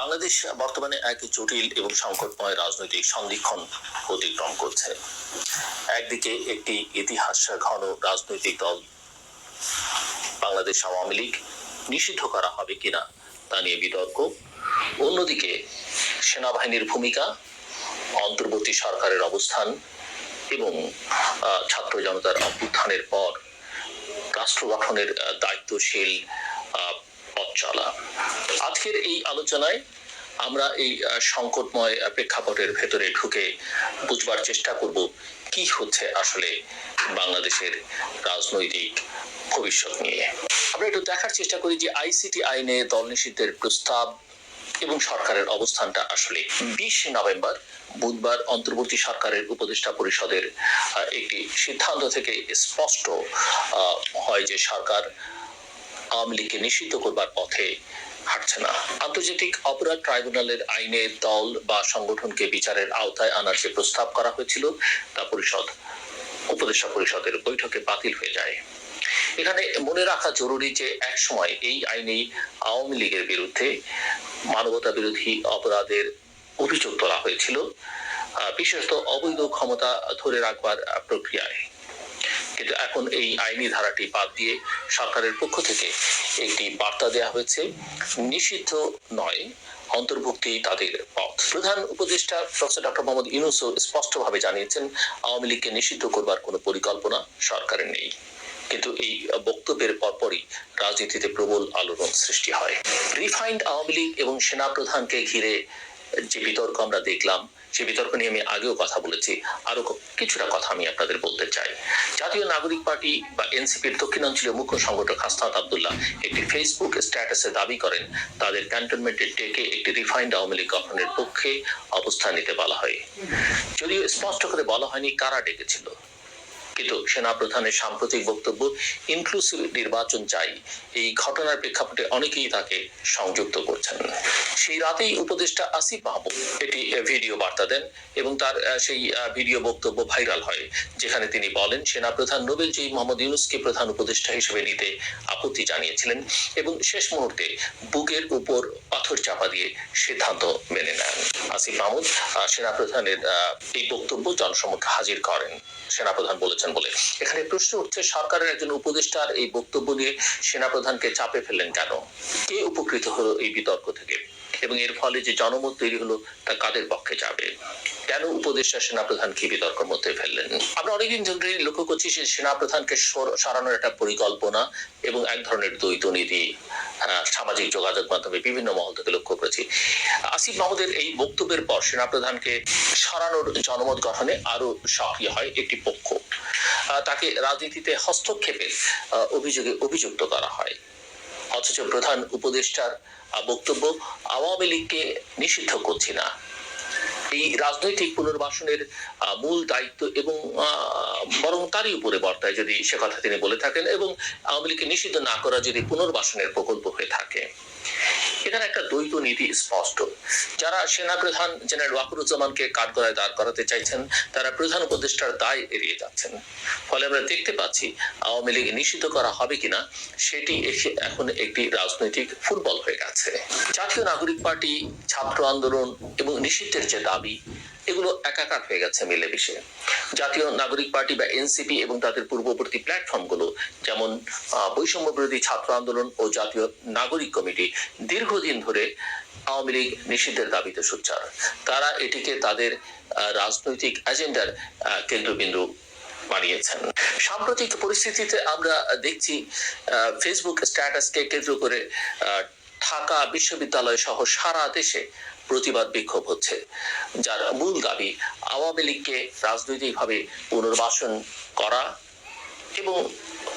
বাংলাদেশ বর্তমানে এক জটিল এবং সংকটময় রাজনৈতিক সন্ধিক্ষণ অতিক্রম করছে। একদিকে একটি ইতিহাস ঘন রাজনৈতিক দল বাংলাদেশ আওয়ামী লীগ নিষিদ্ধ করা হবে কিনা তা নিয়ে বিতর্ক। অন্যদিকে সেনাবাহিনীর ভূমিকা, অন্তর্বর্তী সরকারের অবস্থান এবং ছাত্র জনতার অভ্যুত্থানের পর রাষ্ট্র গঠনের দায়িত্বশীল পথ চলা। আজকের এই আলোচনায় আমরা এই সংকটময় প্রেক্ষাপটের ভেতরে ঢুকে বুঝবার চেষ্টা করব কি হচ্ছে আসলে বাংলাদেশের রাজনৈতিক ভবিষ্যৎ নিয়ে। আমরা একটু দেখার চেষ্টা করি যে আইসিটি আইনে দল নিষিদ্ধের প্রস্তাব এবং সরকারের অবস্থানটা আসলে বিশ নভেম্বর বুধবার অন্তর্বর্তী সরকারের উপদেষ্টা পরিষদের একটি সিদ্ধান্ত থেকে স্পষ্ট হয় যে সরকার আওয়ামী লীগকে নিষিদ্ধ করবার পথে হাঁটছে না। আন্তর্জাতিক অপরাধ ট্রাইব্যুনালের আইনে দল বা সংগঠনকে বিচারের আওতায় আনার যে প্রস্তাব করা হয়েছিল, তা পরিষদ, উপদেষ্টা পরিষদের বৈঠকে বাতিল হয়ে যায়। এখানে মনে রাখা জরুরি যে এক সময় এই আইনেই আওয়ামী লীগের বিরুদ্ধে মানবতা বিরোধী অপরাধের অভিযোগ তোলা হয়েছিল। বিশেষত অবৈধ ক্ষমতা ধরে রাখবার প্রক্রিয়ায়। কিন্তু এখন এই আইনি ধারাটি বাদ দিয়ে সরকারের পক্ষ থেকে একটি বার্তা দেওয়া হয়েছে। নিষিদ্ধ নয়, অন্তর্ভুক্তি তাদের পথ। প্রধান উপদেষ্টা প্রফেসর ডক্টর মোহাম্মদ ইউনুসও স্পষ্টভাবে জানিয়েছেন, আওয়ামী লীগকে নিষিদ্ধ করবার কোনো পরিকল্পনা সরকারের নেই। কিন্তু এই বক্তব্যের পরপরই রাজনীতিতে প্রবল আলোড়ন সৃষ্টি হয়। রিফাইন্ড আওয়ামী লীগ এবং সেনা প্রধানকে ঘিরে যে বিতর্ক আমরা দেখলাম, সে বিতর্ক নিয়ে আমি আগেও কথা বলেছি। আরও কিছুটা কথা আমি আপনাদের বলতে চাই। জাতীয় নাগরিক পার্টি বা এনসিপির দক্ষিণাঞ্চলীয় মুখ্য সংগঠক হাসনাত আবদুল্লাহ একটি ফেসবুক স্ট্যাটাসে দাবি করেন, তাদের ক্যান্টনমেন্টের ডেকে একটি রিফাইন্ড আওয়ামী লীগ গঠনের পক্ষে অবস্থান নিতে বলা হয়। যদিও স্পষ্ট করে বলা হয়নি কারা ডেকেছিল। কিন্তু সেনা প্রধানের সাম্প্রতিক বক্তব্য ইনক্লুসিভ নির্বাচন চাই। এই ঘটনার প্রেক্ষাপটে অনেকেই তাকে সংযুক্ত করছেন। সেই রাতেই উপদেষ্টা আসিফ মাহমুদ একটি ভিডিও বার্তা দেন এবং তার সেই ভিডিও বক্তব্য ভাইরাল হয়, যেখানে তিনি বলেন সেনা প্রধান নোবেল জয়ী মোহাম্মদ ইউনুসকে প্রধান উপদেষ্টা হিসেবে নিতে আপত্তি জানিয়েছিলেন এবং শেষ মুহূর্তে বুকের উপর পাথর চাপা দিয়ে সিদ্ধান্ত মেনে নেন। আসিফ মাহমুদ সেনা প্রধানের এই বক্তব্য জনসমক্ষে হাজির করেন। সেনাপ্রধান বলেছেন বলে। এখানে প্রশ্ন উঠছে, সরকারের একজন উপদেষ্টার এই বক্তব্য নিয়ে সেনাপ্রধানকে চাপে ফেললেন কেন? কে উপকৃত হলো এই বিতর্ক থেকে? এবং এর ফলে যে জনমত তৈরি হলো তা কাদের পক্ষে যাবে? কেন উপদেষ্টা সেনাপ্রধানকে এই বিতর্কের মধ্যে ফেললেন? আমরা অনেকদিন ধরে লক্ষ্য করছি যে সেনাপ্রধানকে সর- সরানোর একটা পরিকল্পনা এবং এক ধরনের দ্বৈত নীতি আহ, সামাজিক যোগাযোগ মাধ্যমে বিভিন্ন মহল থেকে লক্ষ্য করেছি। আসিফ মাহমুদের এই বক্তব্যের পর সেনাপ্রধানকে সরানোর জনমত গঠনে আরও সক্রিয় হয় একটি পক্ষ। তাকে রাজনীতিতে হস্তক্ষেপের অভিযোগে অভিযুক্ত করা হয়। অথচ প্রধান উপদেষ্টার বক্তব্য আওয়ামী লীগকে নিষিদ্ধ করছি না। এই রাজনৈতিক পুনর্বাসনের মূল দায়িত্ব এবং বরং তারই উপরে বর্তায় যদি সে কথা তিনি বলে থাকেন এবং আওয়ামী লীগকে নিষিদ্ধ না করা যদি পুনর্বাসনের প্রকল্প হয়ে থাকে। এখানে একটা দ্বৈত নীতি স্পষ্ট। যারা সেনা প্রধান জেনারেল ওয়াকুরুজ্জামানকে কাঠগড়ায় দাঁড় করাতে চাইছেন, তারা প্রধান উপদেষ্টার দায় এড়িয়ে যাচ্ছেন। ফলে আমরা দেখতে পাচ্ছি আওয়ামী লীগ নিষিদ্ধ করা হবে কিনা, সেটি এখন একটি রাজনৈতিক ফুটবল হয়ে গেছে। জাতীয় নাগরিক পার্টি, ছাত্র আন্দোলন এবং নিষিদ্ধের যে দাবি এগুলো একাকার হয়ে গেছে মিলেমিশে। জাতীয় নাগরিক পার্টি বা এনসিপি এবং তাদের পূর্ববর্তী প্ল্যাটফর্মগুলো, যেমন বৈষম্য বিরোধী ছাত্র আন্দোলন ও জাতীয় নাগরিক কমিটি, দীর্ঘদিন ধরে আওয়ামী লীগ নিষিদ্ধের দাবিতে সোচ্চার। তারা এটিকে তাদের রাজনৈতিক এজেন্ডার কেন্দ্রবিন্দু বানিয়েছেন। সাম্প্রতিক পরিস্থিতিতে আমরা দেখছি ফেসবুক স্ট্যাটাসকে কেন্দ্র করে ঢাকা বিশ্ববিদ্যালয় সহ সারা দেশে প্রতিবাদ বিক্ষোভ হচ্ছে, যার মূল দাবি আওয়ামী লীগকে রাজনৈতিকভাবে পুনর্বাসন করা এবং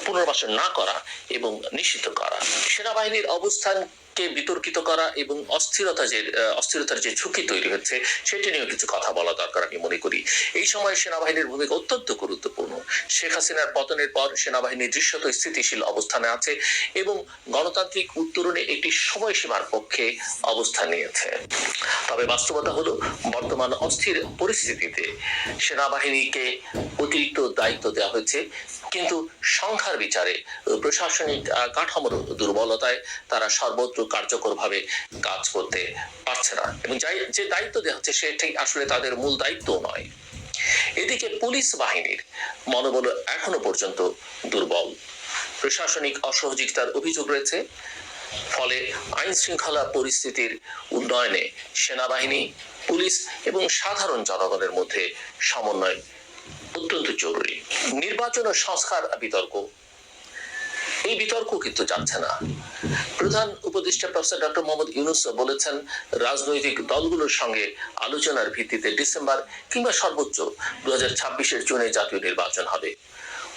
পুনর্বাসন না করা এবং নিষিদ্ধ করা। সেনাবাহিনীর অবস্থানকে বিতর্কিত করা এবং অস্থিরতা যে অস্থিরতার যে ঝুঁকি তৈরি হচ্ছে, সেটি নিয়েও কিছু কথা বলা দরকার আমি মনে করি। এই সময় সেনাবাহিনীর ভূমিকা অত্যন্ত গুরুত্বপূর্ণ। শেখ হাসিনার পতনের পর সেনাবাহিনী দৃশ্যত স্থিতিশীল অবস্থানে আছে এবং গণতান্ত্রিক উত্তরণে একটি সময়সীমার পক্ষে অবস্থান নিয়েছে। তবে বাস্তবতা হলো, বর্তমান অস্থির পরিস্থিতিতে সেনাবাহিনীকে অতিরিক্ত দায়িত্ব দেওয়া হয়েছে। কিন্তু সংখ্যার বিচারে, প্রশাসনিক কাঠামোর দুর্বলতায় তারা সর্বত্র কার্যকরভাবে কাজ করতে পারছে না। এবং যাই, যে দায়িত্ব দেওয়া হচ্ছে সেটি আসলে তাদের মূল দায়িত্ব নয়। এদিকে পুলিশ বাহিনীর মনোবল এখনও পর্যন্ত দুর্বল। প্রশাসনিক অসহযোগিতার অভিযোগ রয়েছে। ফলে আইন শৃঙ্খলা পরিস্থিতির উন্নয়নে সেনাবাহিনী, পুলিশ এবং সাধারণ জনগণের মধ্যে সমন্বয় অত্যন্ত জরুরি। নির্বাচন ও সংস্কার বিতর্ক এই বিতর্ক কিন্তু যাচ্ছে না। প্রধান উপদেষ্টা প্রফেসর ডক্টর মোহাম্মদ ইউনুস বলেছেন, রাজনৈতিক দলগুলোর সঙ্গে আলোচনার ভিত্তিতে ডিসেম্বর কিংবা সর্বোচ্চ দু হাজার ছাব্বিশের জুনে জাতীয় নির্বাচন হবে।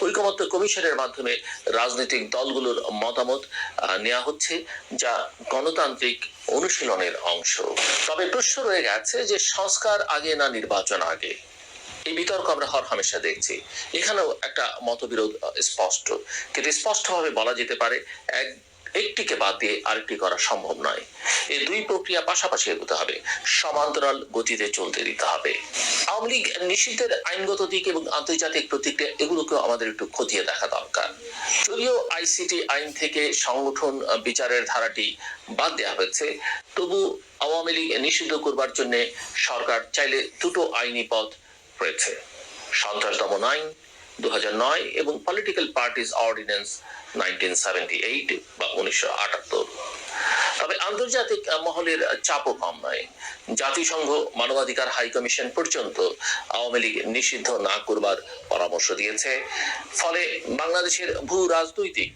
ঐকমত্য কমিশনের মাধ্যমে রাজনৈতিক দলগুলোর মতামত নেওয়া হচ্ছে, যা গণতান্ত্রিক অনুশীলনের অংশ। তবে প্রশ্ন রয়ে গেছে যে সংস্কার আগে না নির্বাচন আগে? এই বিতর্ক আমরা হর হামেশা দেখছি। এখানেও একটা মতবিরোধ স্পষ্ট। কিন্তু স্পষ্টভাবে বলা যেতে পারে, এক, একটিকে বাদ দিয়ে আরেকটি করা সম্ভব নয়। এই দুই প্রক্রিয়া পাশাপাশি এগোতে হবে। সমান্তরাল গতিতে চলতে দিতে হবে। আওয়ামী লীগ নিষিদ্ধের আইনগত দিক এবং আন্তর্জাতিক প্রতিক্রিয়া এগুলোকেও আমাদের একটু খতিয়ে দেখা দরকার। যদিও আইসিটি আইন থেকে সংগঠন বিচারের ধারাটি বাদ দেওয়া হয়েছে, তবু আওয়ামী লীগ নিষিদ্ধ করবার জন্য সরকার চাইলে দুটো আইনি পথ রয়েছে সন্ত্রাস দমন আইন দু নয় এবং পলিটিক্যাল পার্টিজ অর্ডিন্যান্স নাইনটিন বা উনিশশো আটাত্তর। তবে আন্তর্জাতিক মহলের চাপও কম নয়। জাতিসংঘ মানবাধিকার হাই কমিশন পর্যন্ত আওয়ামী লীগ নিষিদ্ধ না করবার পরামর্শ দিয়েছে। ফলে বাংলাদেশের ভূ রাজনৈতিক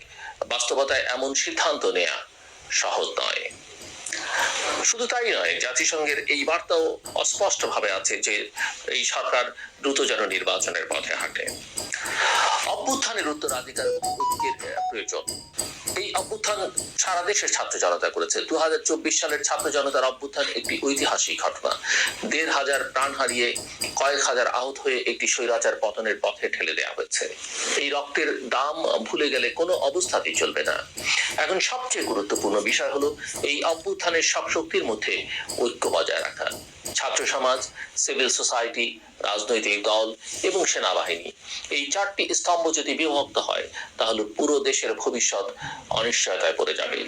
বাস্তবতায় এমন সিদ্ধান্ত নেয়া সহজ নয়। শুধু তাই নয়, জাতিসংঘের এই বার্তাও অস্পষ্ট ভাবে আছে যে এই সরকার দ্রুত যেন নির্বাচনের পথে হাঁটে। অভ্যুত্থানের উত্তরাধিকার প্রয়োজন। এই অভ্যুত্থান সারা দেশের ছাত্র জনতা করেছে। দু সালের ছাত্র জনতার অভ্যুত্থান একটি ঐতিহাসিক ঘটনা। দেড় হাজার প্রাণ হারিয়ে কয়েক হাজার আহত হয়ে একটি স্বৈরাচার পতনের পথে ঠেলে দেওয়া হয়েছে। এই রক্তের দাম ভুলে গেলে কোনো অবস্থাতেই চলবে না। এখন সবচেয়ে গুরুত্বপূর্ণ বিষয় হলো এই অভ্যুত্থানের সব শক্তির মধ্যে ঐক্য বজায় রাখা। ছাত্র সমাজ, সিভিল সোসাইটি রাজনৈতিক দল এবং সেনাবাহিনী। এই চারটি স্তম্ভ যদি বিভক্ত হয়, তাহলে পুরো দেশের ভবিষ্যৎ অনিশ্চয়তায় পড়ে যাবে।